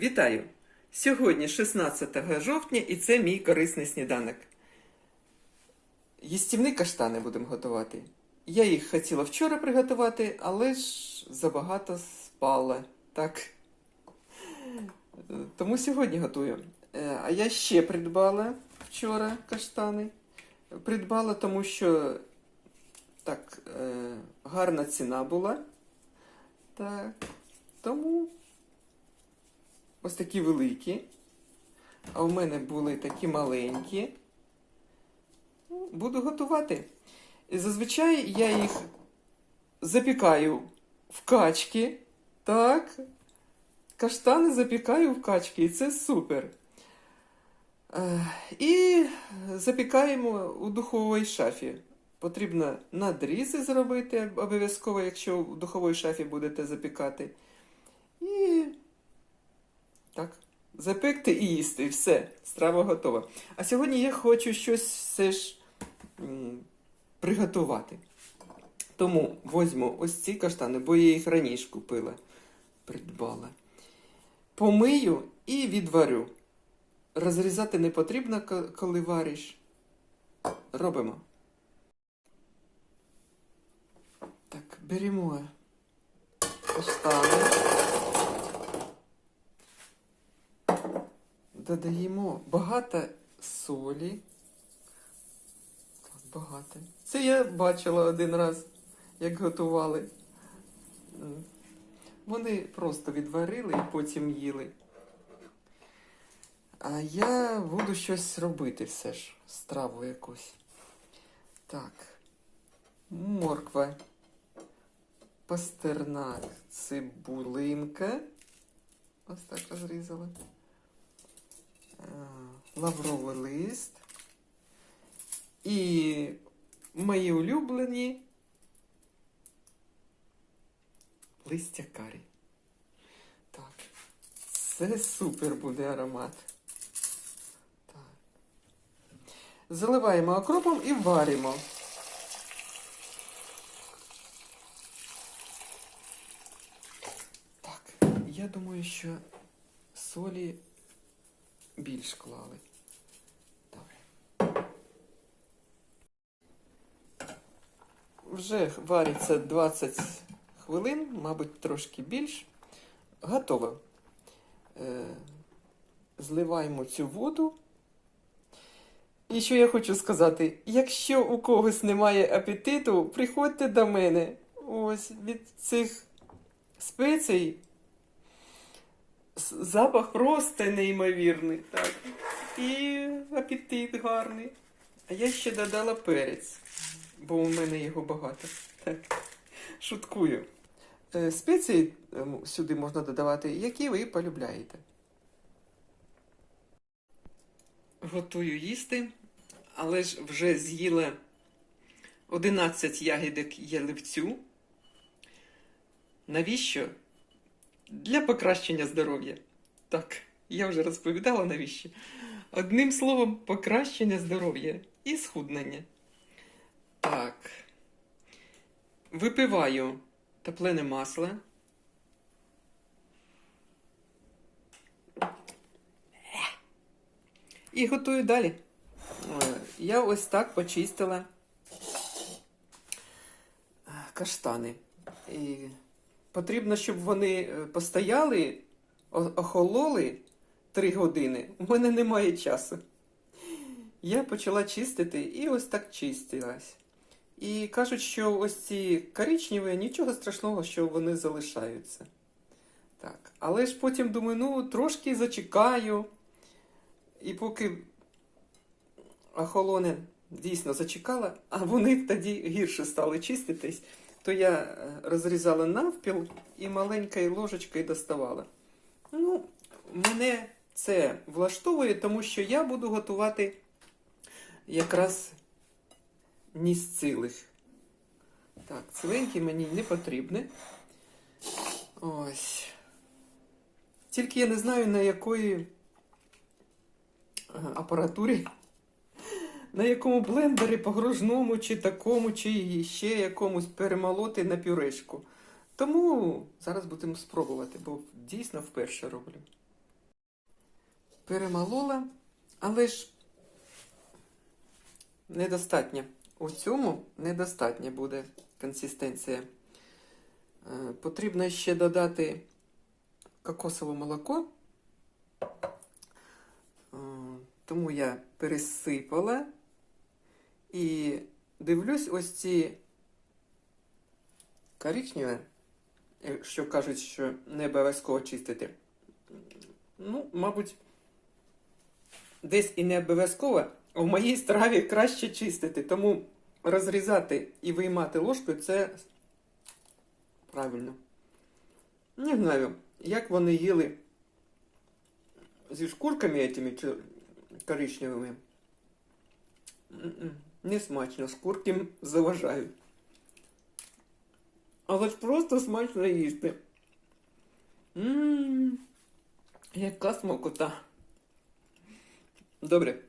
Вітаю! Сьогодні 16 жовтня і це мій корисний сніданок. Їстівні каштани будемо готувати. Я їх хотіла вчора приготувати, але ж забагато спала. Так. Тому сьогодні готую. Е, А я ще придбала вчора каштани. Придбала, тому що так, е, гарна ціна була. Так. Тому ось такі великі. А у мене були такі маленькі. Ну, Буду готувати. І зазвичай я їх запікаю в качки. Так. Каштани запікаю в качки, і це супер. Е, І запікаємо у духовій шафі. Потрібно надрізи зробити обов'язково, якщо в духовій шафі будете запікати. І так, запекти і їсти. І все, страва готова. А сьогодні я хочу щось все ж м, приготувати. Тому возьму ось ці каштани, бо я їх раніше купила, придбала. Помию і відварю. Розрізати не потрібно, коли вариш. Робимо. Так, беремо каштани. Додаємо багато солі. Багато. Це я бачила один раз, як готували. Вони просто відварили і потім їли. А я буду щось робити все ж, страву якусь. Так. Морква. Пастернак, цибулинка. Ось так розрізала. Е, Лавровий лист. І мої улюблені листя карі. Так. Це супер буде аромат. Так. Заливаємо окропом і варимо. Так, я думаю, що солі більш клали. Добре. Вже вариться 20 хвилин, мабуть, трошки більш. Готово. Е, зливаємо цю воду. І що я хочу сказати: якщо у когось немає апетиту, приходьте до мене. Ось від цих спецій запах просто неймовірний. Так. І апетит гарний. А я ще додала перець, бо у мене його багато. Так. Шуткую. Е, Спеції е, сюди можна додавати, які ви полюбляєте. Готую їсти, але ж вже з'їла 11 ягідок яливцю. Навіщо? Для покращення здоров'я. Так, я вже розповідала навіщо. Одним словом, покращення здоров'я і схуднення. Так. Випиваю топлене масло. І готую далі. Я ось так почистила е, каштани. І потрібно, щоб вони е, постояли, охололи 3 години. У мене немає часу. Я почала чистити і ось так чистилась. І кажуть, що ось ці коричневі, нічого страшного, що вони залишаються. Так. Але ж потім думаю, ну, трошки зачекаю. І поки охолоне дійсно зачекала, а вони тоді гірше стали чиститись, то я е, розрізала навпіл і маленькою ложечкою доставала. Ну, мене це влаштовує, тому що я буду готувати якраз ні з цілих. Так, ціленькі мені не потрібні. Ось. Тільки я не знаю, на якої е, апаратурі, на якому блендері погружному, чи такому, чи ще якомусь перемолоти на пюрешку. Тому зараз будемо спробувати, бо дійсно вперше роблю. перемолола, але ж недостатньо. У цьому недостатня буде консистенція. Е, Потрібно ще додати кокосове молоко. Е, Тому я пересипала і дивлюсь ось ці коричневі, що кажуть, що не обов'язково чистити. Ну, мабуть, десь і не обов'язково, а в моїй страві краще чистити. Тому розрізати і виймати ложкою це правильно. Не знаю, як вони їли зі шкурками этими коричневими. Смачно, шкурки заважають. Але ж просто смачно їсти. Ммм, яка смакота. Добре.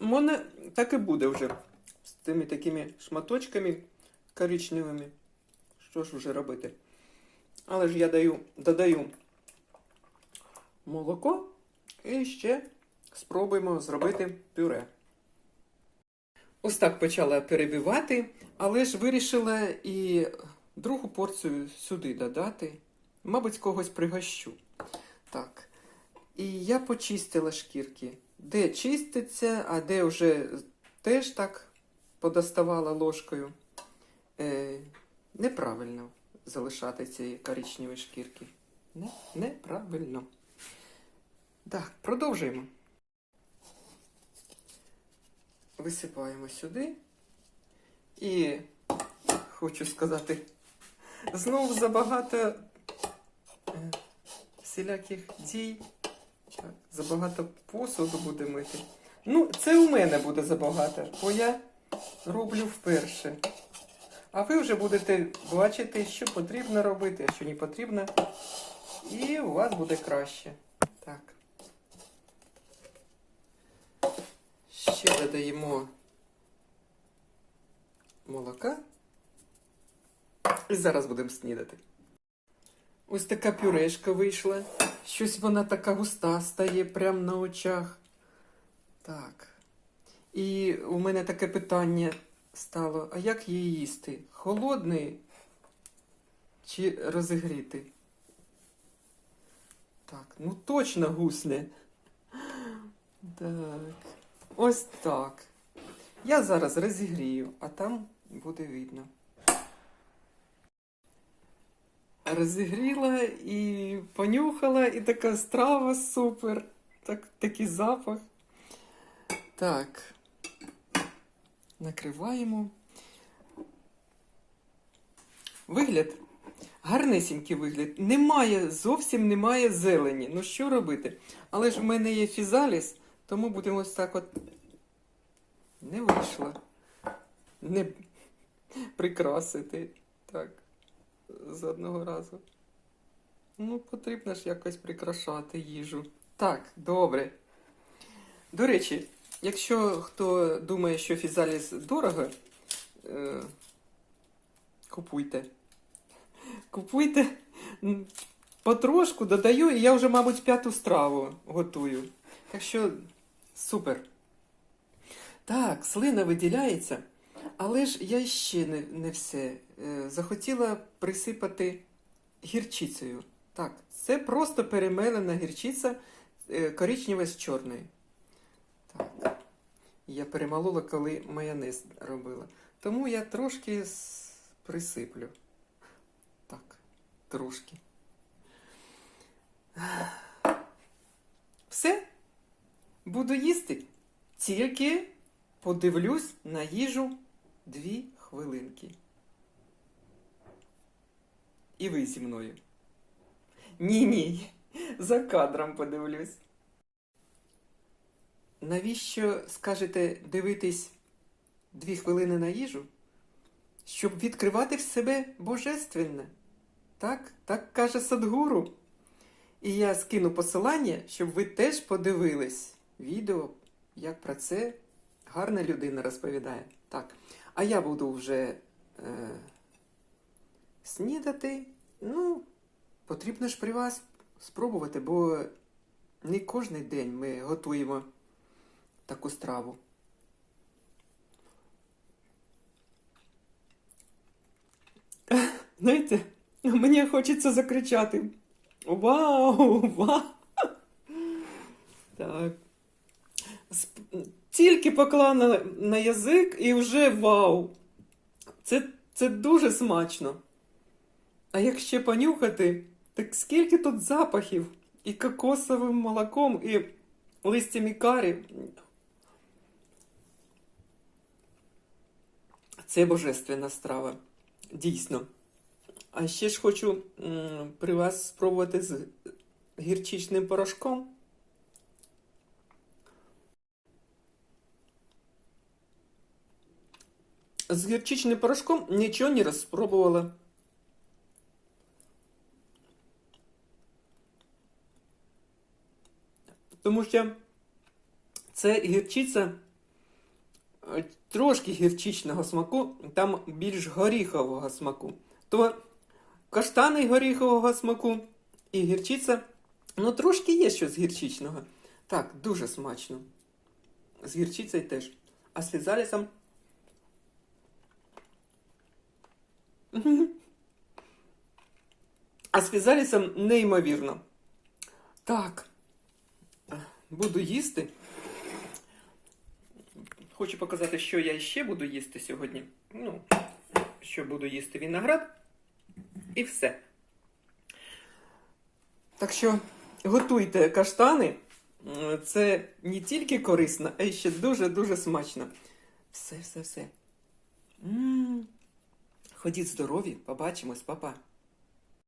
У мене так і буде вже з тими такими шматочками коричневими. Що ж вже робити? Але ж я даю, додаю молоко і ще спробуємо зробити пюре. Ось так почала перебивати, але ж вирішила і другу порцію сюди додати. Мабуть, когось пригощу. Так. І я почистила шкірки. Де чиститься, а де вже теж так подоставала ложкою. Е, неправильно залишати ці коричневі шкірки. Не, неправильно. Так, продовжуємо. Висипаємо сюди. І хочу сказати, знову забагато е, всіляких дій. Забагато посуду буде мити. Ну, це у мене буде забагато, бо я роблю вперше. А ви вже будете бачити, що потрібно робити, а що не потрібно. І у вас буде краще. Так. Ще додаємо молока. І зараз будемо снідати. Ось така пюрешка вийшла. Щось вона така густа стає прямо на очах. Так. І у мене таке питання стало: а як її їсти? Холодний чи розігріти? Так, ну точно гусне. Так. Ось так. Я зараз розігрію, а там буде видно. Розігріла і понюхала, і така страва супер. Так, такий запах. Так. Накриваємо. Вигляд. Гарнесенький вигляд. Немає, зовсім немає зелені. Ну що робити? Але ж в мене є фізаліс, тому будемо ось так от. Не вийшло. Не прикрасити. Так. З одного разу. Ну, потрібно ж якось прикрашати їжу. Так, добре. До речі, якщо хто думає, що фізаліс дорого, е, купуйте. Купуйте. Потрошку додаю, і я вже, мабуть, п'яту страву готую. Так що супер. Так, слина виділяється, але ж я ще не, не все. Е, захотіла присипати гірчицею. Так, це просто перемелена гірчиця е, коричнева з чорною. Так. Я перемолола, коли майонез робила. Тому я трошки присиплю. Так, трошки. Все. Буду їсти. Тільки подивлюсь на їжу дві хвилинки. І ви зі мною. Ні, ні, за кадром подивлюсь. Навіщо, скажете, дивитись дві хвилини на їжу? Щоб відкривати в себе божественне. Так, так каже Садгуру. І я скину посилання, щоб ви теж подивились відео, як про це гарна людина розповідає. Так, а я буду вже е, снідати. Ну, потрібно ж при вас спробувати, бо не кожен день ми готуємо таку страву. Знаєте, мені хочеться закричати. Вау! Вау! Так. Тільки поклала на, язик і вже вау! Це, це дуже смачно. А як ще понюхати, так скільки тут запахів? І кокосовим молоком, і листями карі. Це божественна страва. Дійсно. А ще ж хочу при вас спробувати з гірчичним порошком. З гірчичним порошком нічого не розпробувала. Тому що це гірчиця е, трошки гірчичного смаку, там більш горіхового смаку. То каштани горіхового смаку і гірчиця, ну трошки є щось гірчичного. Так, дуже смачно. З гірчицею теж. А з фізалісом. А з фізалісом неймовірно. Так. Буду їсти. Хочу показати, що я ще буду їсти сьогодні. Ну, що буду їсти виноград. І все. Так що готуйте каштани. Це не тільки корисно, а й ще дуже-дуже смачно. Все, все, все. М. Ходіть здорові, побачимось, папа.